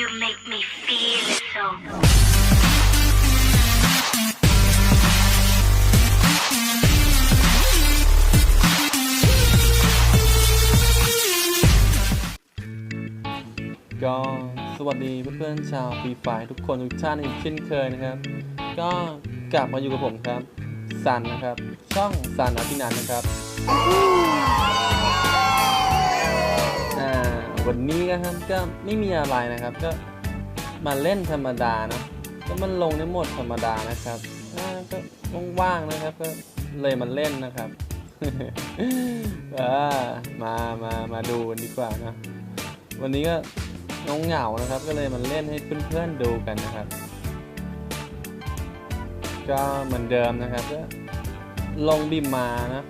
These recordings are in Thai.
You make me feel so. ก็สวัสดีเพื่อนๆชาวฟรีไฟทุกคนทุกท่านอีกเช่นเคยนะครับ ก็กลับมาอยู่กับผมครับซันนะครับ ช่องซันอภินันนะครับ นะครับก็ไม่มีอะไรนะครับ ก็มาเล่นธรรมดานะก็มันลงในโหมดธรรมดานะครับก็ว่างๆนะครับ ก็เลยมาเล่นนะครับมามามาดูกันดีกว่านะวันนี้ก็น้องเหงานะครับ ก็เลยมาเล่นให้เพื่อนๆดูกันนะครับ ก็เหมือนเดิมนะครับก็ลงบิมมานะ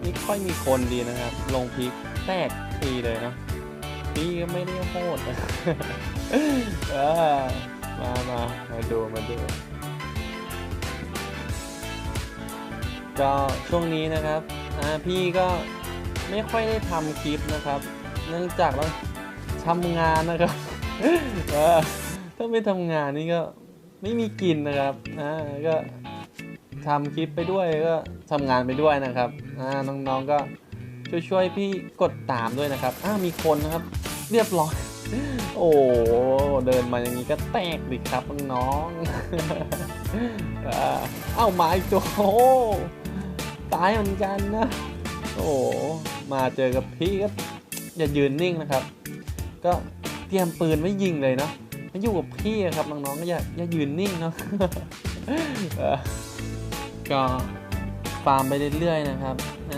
ไม่ค่อยมีคนดีนะครับ ลงพลิกแตกทีเลยเนาะ พี่ก็ไม่ได้โหดนะมามามาดูมาดูก็ช่วงนี้นะครับอ่าพี่ก็ไม่ค่อยได้ทำคลิปนะครับ เนื่องจากต้องทำงานนะครับถ้าไม่ทำงานนี่ก็ไม่มีกินนะครับอ่าก็ทำคลิปไปด้วยก็ทำงานไปด้วยนะครับอ่าน้องๆก็ ช่วยๆพี่กดตามด้วยนะครับ อ้ามีคนนะครับ เรียบร้อย โอ้เดินมาอย่างนี้ก็แตกดิครับน้องเอ้ามาอีกตัวโอ้ตายเหมือนกันนะ โอ้มาเจอกับพี่ก็อย่ายืนนิ่งนะครับ ก็เตรียมปืนไว้ยิงเลยเนาะมาอยู่กับพี่อะครับน้องๆก็อย่าอย่ายืนนิ่งเนาะก็ฟาร์มไปเรื่อยๆนะครับ อ่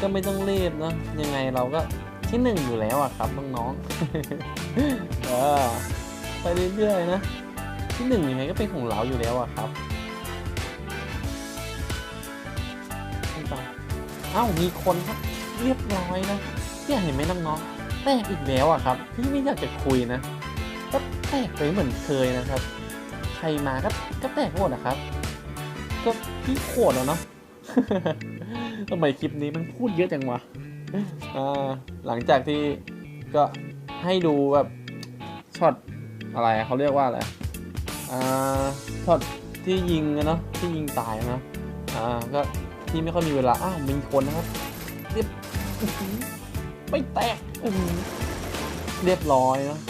ก็ไม่ต้องรีบเนาะยังไงเราก็ที่หนึ่งอยู่แล้วอะครับน้องๆไปเรื่อยๆนะ ที่หนึ่งยังไงก็เป็นของเราอยู่แล้วอะครับไม่ต้องเอ้ามีคนครับเรียบร้อยนะเนี่ยเห็นไหมน้องๆแตกอีกแล้วอะครับพี่ไม่อยากจะคุยนะก็แตกไปเหมือนเคยนะครับ ใครมาก็ก็แตกหมดอะครับ ก็พี่โคตรแล้วเนาะ ทำไมคลิปนี้มันพูดเยอะจังวะอ่าหลังจากที่ก็ให้ดูแบบช็อตอะไรเขาเรียกว่าอะไรอ่าช็อตที่ยิงอะเนาะที่ยิงตายนะอ่าก็ที่ไม่ค่อยมีเวลาอ้าวมีคนนะครับเรียบไม่แตกอืเรียบร้อยเนาะ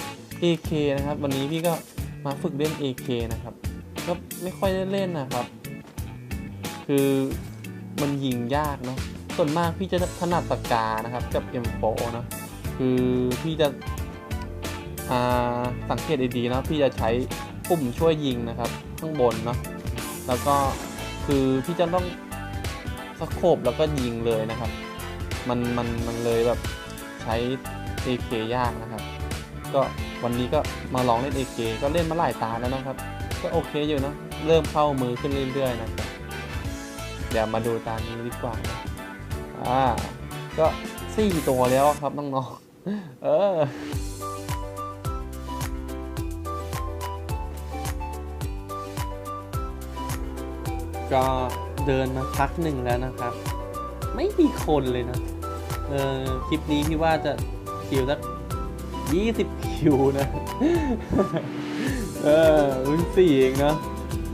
AK นะครับ วันนี้พี่ก็มาฝึกเล่น AK นะครับ ก็ไม่ค่อยได้เล่นนะครับ คือ มันยิงยากเนาะส่วนมากพี่จะถนัดปากกานะครับ กับ M4 เนะ คือพี่จะสังเกตดีๆนะพี่จะใช้ปุ่มช่วยยิงนะครับ ข้างบนเนาะแล้วก็คือพี่จะต้องสโคบแล้วก็ยิงเลยนะครับ มันมันมันเลยแบบใช้ AK ยากนะครับ ก็วันนี้ก็มาลองเล่น AK ก็เล่นมาหลายตาแล้วนะครับ ก็โอเคอยู่นะเริ่มเข้ามือขึ้นเรื่อยๆนะครับ เดี๋ยวมาดูตามนี้ดีกว่านะอ่า ก็สี่ตัวแล้วครับน้องๆ เออก็เดินมาพักหนึ่งแล้วนะครับ ไม่มีคนเลยนะ เออคลิปนี้พี่ว่าจะคิวสักยี่สิบคิวนะ เออรุ่นสี่เองเนาะ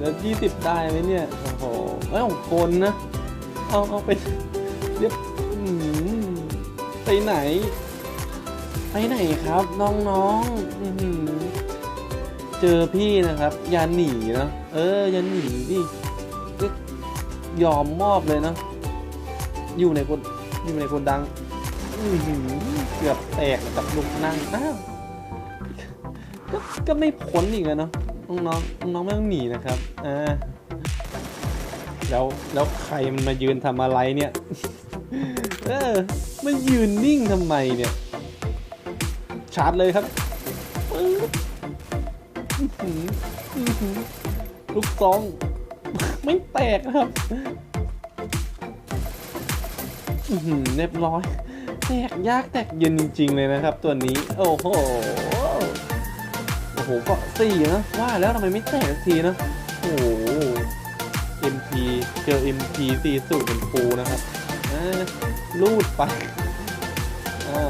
ล้วยี่สิบได้ไหมเนี่ย โอ้โหเอ้าคนนะ เอาเอาไปเรียบไปไหน ไปไหนครับน้องๆเจอพี่นะครับ อย่าหนีนะ เออ อย่าหนีดิก็ยอมมอบเลยนะ อยู่ในคนอยู่ในคนดังเกือบแตกกับลูกนั่งอ้าวก็ก็ไม่พ้นอีกแล้วเนาะ น้องน้องไม่ต้องหนีนะครับอ่าแล้วแล้วใครมันมายืนทำอะไรเนี่ย เออมายืนนิ่งทำไมเนี่ย ชาร์จเลยครับอือหืออือหือลูกซอง ไม่แตกครับอือหือเรียบร้อย แตกยากแตกเย็นจริง ๆ เลยนะครับ ตัวนี้ โอ้โห อ้โหก็สี่นะ ว่าแล้วทำไมไม่แตกสักทีนะ โอ้โห MP เจอ MP สี่สูตรเป็นฟูนะครับลูดไปอ่า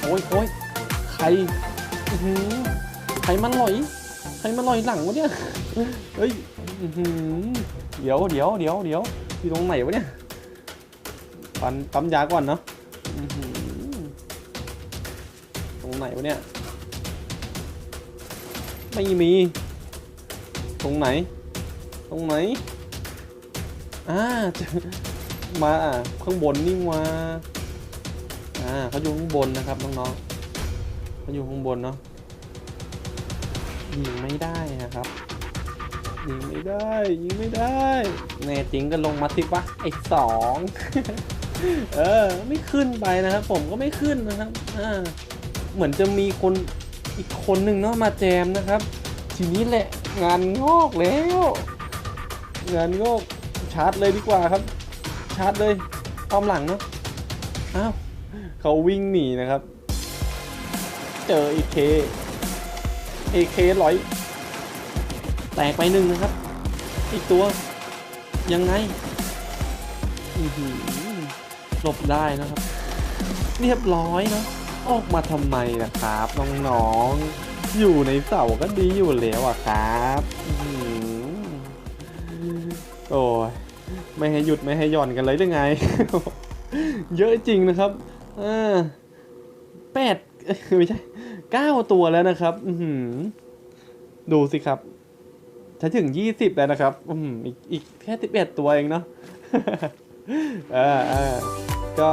โอ้ยโอ้ยใครใครมันลอย ใครมันลอยหลังวะเนี่ย เฮ้ยเดี๋ยวเดี๋ยวเดี๋ยวเดี๋ยวอยู่ตรงไหนวะเนี่ยปันปั๊มยาก่อนเนาะตรงไหนวะเนี่ย ไม่มี ตรงไหน ตรงไหน อ่าเจอมาข้างบนนี่มาอ่าเขาอยู่ข้างบนนะครับน้องๆเขาอยู่ข้างบนเนาะยิงไม่ได้นะครับยิงไม่ได้ยิงไม่ได้แน่จริงก็ลงมาสิวะไอ้สองเออไม่ขึ้นไปนะครับ ผมก็ไม่ขึ้นนะครับอ่าเหมือนจะมีคน อีกคนหนึ่งเนาะมาแจมนะครับ ทีนี้แหละงานงอกแล้ว งานงอกชาร์จเลยดีกว่าครับ ชาร์จเลยอ้อมหลังเนาะอ้าวเขาวิ่งหนีนะครับ เจออีเคเอเคร้อยแตกไปหนึ่งนะครับ อีกตัว ยังไงอื้อหือหลบได้นะครับ เรียบร้อยเนาะ ออกมาทำไมล่ะครับ น้องๆ อยู่ในเสาก็ดีอยู่แล้วอะครับโอ้ยไม่ให้หยุดไม่ให้หย่อนกันเลยได้ไง เยอะจริงนะครับอ่าแปดไม่ใช่เก้าตัวแล้วนะครับ อืดูสิครับจะถึงยี่สิบแล้วนะครับ อืมอีกอีกแค่สิบเอ็ดตัวเองเนาะออเออก็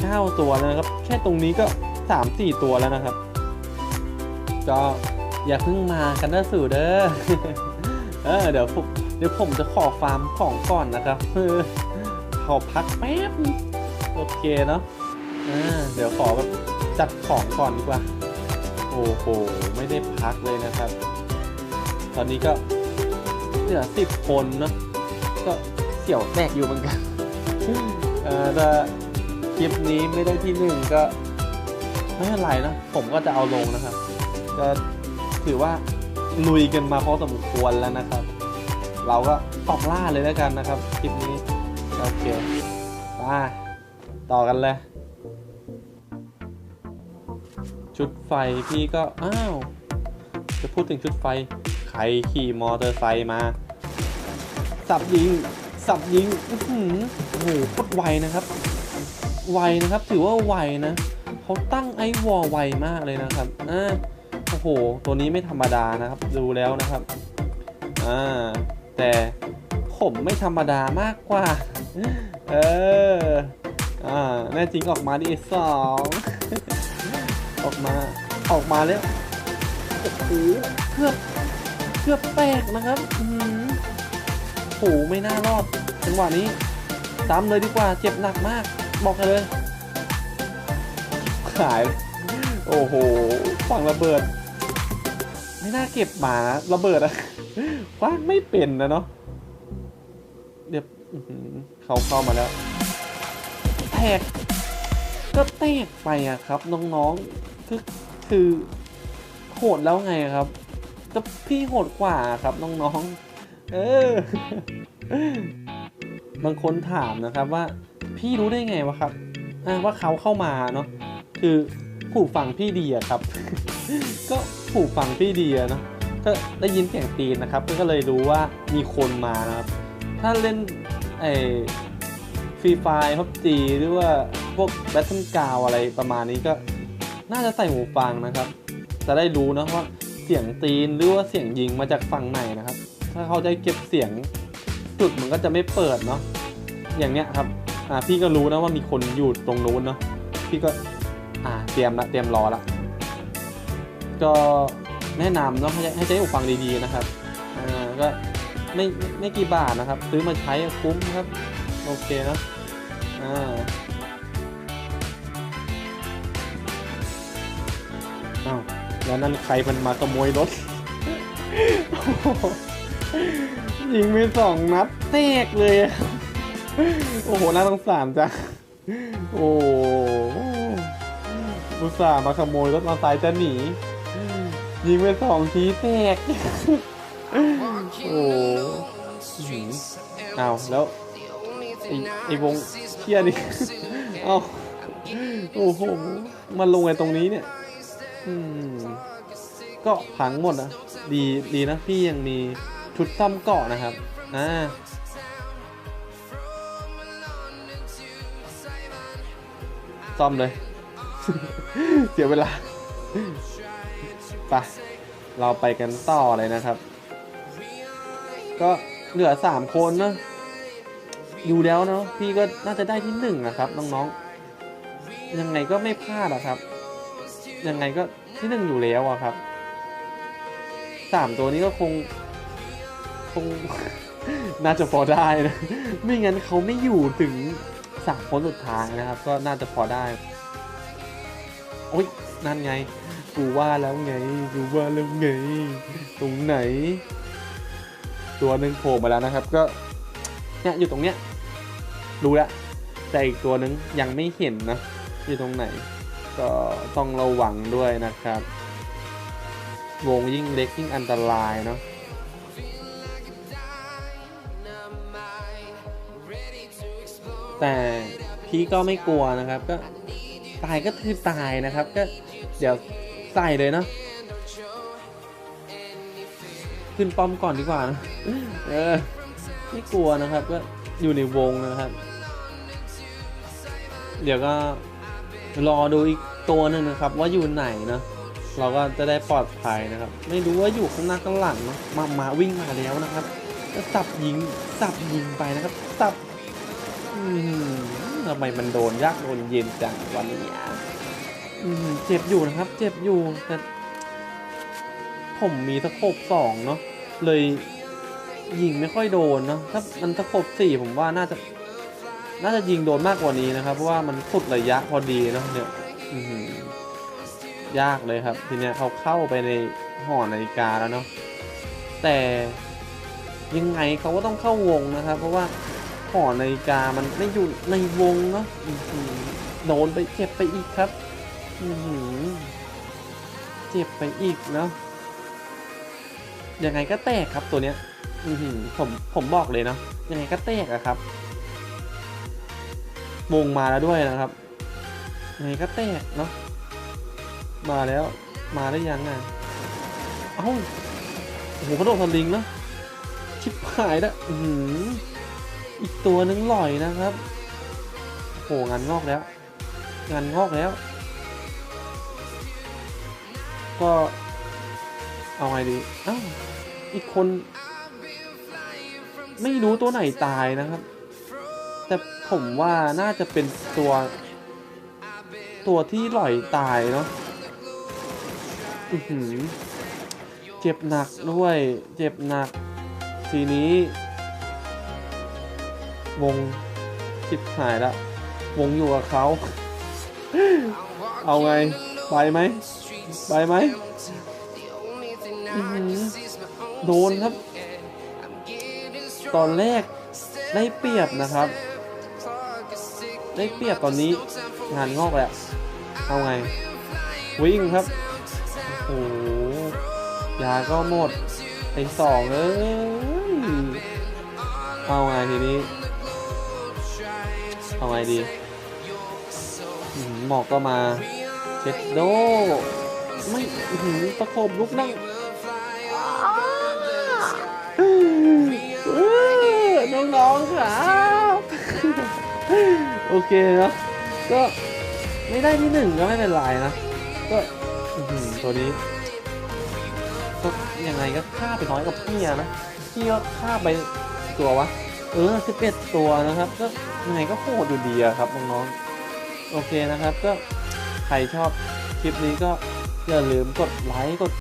เก้าตัวแล้วนะครับ แค่ตรงนี้ก็สามสี่ตัวแล้วนะครับ ก็อย่าเพิ่งมากันนะสู่เด้อเออเดี๋ยวผมเดี๋ยวผมจะขอฟาร์มของก่อนนะครับเขอพักแป๊บโอเคเนาะอ่าเดี๋ยวขอแบบจัดของก่อนดีกว่า โอ้โห ไม่ได้พักเลยนะครับ ตอนนี้ก็เหลือสิบคนเนาะก็เสี่ยวแตกอยู่เหมือนกัน เออถ้า คลิปนี้ไม่ได้ที่หนึ่งก็ไม่เป็นไรนะ ผมก็จะเอาลงนะครับ ก็ถือว่าลุยกันมาพอสมควรแล้วนะครับ เราก็ออกล่าเลยแล้วกันนะครับคลิปนี้โอเคมาต่อกันเลย ชุดไฟพี่ก็ อ้าว จะพูดถึงชุดไฟ ใครขี่มอเตอร์ไซค์มา สับยิง สับยิง อื้อหือโอ้โหโคตรไวนะครับ ไวนะครับ ถือว่าไวนะเขาตั้งไอวอลไวมากเลยนะครับอ่าโอ้โห ตัวนี้ไม่ธรรมดานะครับ ดูแล้วนะครับอ่าแต่ผมไม่ธรรมดามากกว่า เอออ่าแน่จริงออกมาดิสองออกมาออกมาแล้วโอ้โหเกือบเกือบแตกนะครับอืมโหไม่น่ารอดจังหวะนี้ซ้ำเลยดีกว่าเจ็บหนักมาก บอกเลยขาย โอ้โห ฝั่งระเบิด ไม่น่าเก็บหมาระเบิดอะคว้างไม่เป็นนะเนาะ เดี๋ยวเขาเข้ามาแล้ว แตก ก็แตกไปอะครับ น้องๆ คือคือโหดแล้วไงครับก็พี่โหดกว่าครับน้องๆ เออบางคนถามนะครับว่า พี่รู้ได้ไงวะครับว่าเขาเข้ามาเนาะคือผูฟังพี่ดีอะครับ ก็ผูฟังพี่ดีอะเนาะก็ได้ยินเสียงตีนนะครับ ก็เลยรู้ว่ามีคนมานะครับ ถ้าเล่นไอ้ฟรีไฟพับจีหรือว่าพวกแบทเทิลกาวอะไรประมาณนี้ก็น่าจะใส่หูฟังนะครับ จะได้รู้นะว่าเสียงตีนหรือว่าเสียงยิงมาจากฝั่งไหนนะครับ ถ้าเขาจะเก็บเสียงจุดมันก็จะไม่เปิดเนาะอย่างเนี้ยครับ อ่าพี่ก็รู้นะว่ามีคนอยู่ตรงนู้นเนาะพี่ก็อ่าเตรียมละเตรียมรอละก็แนะนำเนาะให้ให้ใช้หูฟังดีๆนะครับอ่าก็ไม่ไม่กี่บาทนะครับ ซื้อมาใช้คุ้มครับ โอเคนะอ่าอ้าวแล้วนั่นใครมันมาขโมยรถยิงไปสองนัดแตกเลย โอ้โห น่าสงสารจัง โอ้โหอุตส่าห์มาขโมยรถมอเตอร์ไซค์จะหนี ยิงไปสองทีแตก โอ้หืมอ้าแล้วไอ้ไอ้วงเที่ยนี่เอาโอ้โห มันลงไอ้ตรงนี้เนี่ย อืม ก็พังหมดนะ ดี ดีนะ พี่ยังมีชุดซ่อมเกาะนะครับ อ่า ซ่อมเลย เสียเวลาไปเราไปกันต่อเลยนะครับ ก็เหลือสามคนเนอะอยู่แล้วเนาะพี่ก็น่าจะได้ที่หนึ่งนะครับน้องๆยังไงก็ไม่พลาดอะครับ ยังไงก็ที่หนึ่งอยู่แล้วอะครับสามตัวนี้ก็คงคงน่าจะพอได้นะ ไม่งั้นเขาไม่อยู่ถึง สามคนสุดท้ายนะครับ ก็น่าจะพอได้โอ๊ยนั่นไง กูว่าแล้วไง กูว่าแล้วไง ตรงไหน ตัวหนึ่งโผล่มาแล้วนะครับ ก็เนี่ยอยู่ตรงเนี้ยรู้แล้วแต่อีกตัวหนึ่งยังไม่เห็นนะ อยู่ตรงไหน ก็ต้องระวังด้วยนะครับ วงยิ่งเล็กยิ่งอันตรายเนาะ แต่พี่ก็ไม่กลัวนะครับ ก็ตายก็คือตายนะครับ ก็เดี๋ยวใส่เลยเนาะขึ้นป้อมก่อนดีกว่านะเออไม่กลัวนะครับ ก็อยู่ในวงนะครับ เดี๋ยวก็รอดูอีกตัวหนึ่งนะครับ ว่าอยู่ไหนเนาะเราก็จะได้ปลอดภัยนะครับ ไม่รู้ว่าอยู่ข้างหน้าข้างหลังนาะมามาวิ่งมาแล้วนะครับก็สับยิงสับยิงไปนะครับสับ ทำไมมันโดนยากโดนเย็นจังวันนี้อืมเจ็บอยู่นะครับ เจ็บอยู่แต่ผมมีสะโคบสองเนาะเลยยิงไม่ค่อยโดนเนาะถ้ามันสะโคบสี่ผมว่าน่าจะ น่าจะยิงโดนมากกว่านี้นะครับ เพราะว่ามันสุดระยะพอดีเนาะเนี่ยยากเลยครับ ทีเนี้ยเขาเข้าไปในหอนาฬิกาแล้วเนาะแต่ยังไงเขาก็ต้องเข้าวงนะครับ เพราะว่า หอนาฬิกามันไม่อยู่ในวงเนาะโดนไปเจ็บไปอีกครับอื้อหือเจ็บไปอีกเนาะยังไงก็แตกครับตัวเนี้ยอืผมผมบอกเลยเนาะยังไงก็แตกอะครับ วงมาแล้วด้วยนะครับยังไงก็แตกเนาะมาแล้วมาได้ยังอะเอ้าโอ้โหกระโดดสลิงเนาะชิบหายแล้วอือ อีกตัวนึงลอยนะครับโหงานงอกแล้ว งานงอกแล้ว ก็เอาไงดีอ้าอีกคน ไม่รู้ตัวไหนตายนะครับ แต่ผมว่าน่าจะเป็นตัว ตัวที่หล่อยตายเนาะอือหือเจ็บหนักด้วย เจ็บหนัก ทีนี้ วงชิบหายละวงอยู่กับเขา เอาไง ไปไหม ไปไหม โดนครับ ตอนแรกได้เปรียบนะครับ ได้เปรียบตอนนี้งานงอกแล้วเอาไง วิ่งครับ โอ้โหยาก็หมดเป็นสองเอ้ยเอาไงทีนี้ ไงดีหมอกก็มาเช็ดโด ไม่หือประคบลุกนั่งน้องๆครับโอเคเนาะก็ไม่ได้ที่หนึ่งก็ไม่เป็นไรนะ ก็หือตัวนี้ก็ยังไงก็ฆ่าไปน้อยกว่าพี่นะพี่ก็ฆ่าไปตัววะ เออสิบเอ็ดตัวนะครับ ก็ยังไงก็โคตรดูดีอะครับน้องๆโอเคนะครับ ก็ใครชอบคลิปนี้ก็อย่าลืมกดไลค์กด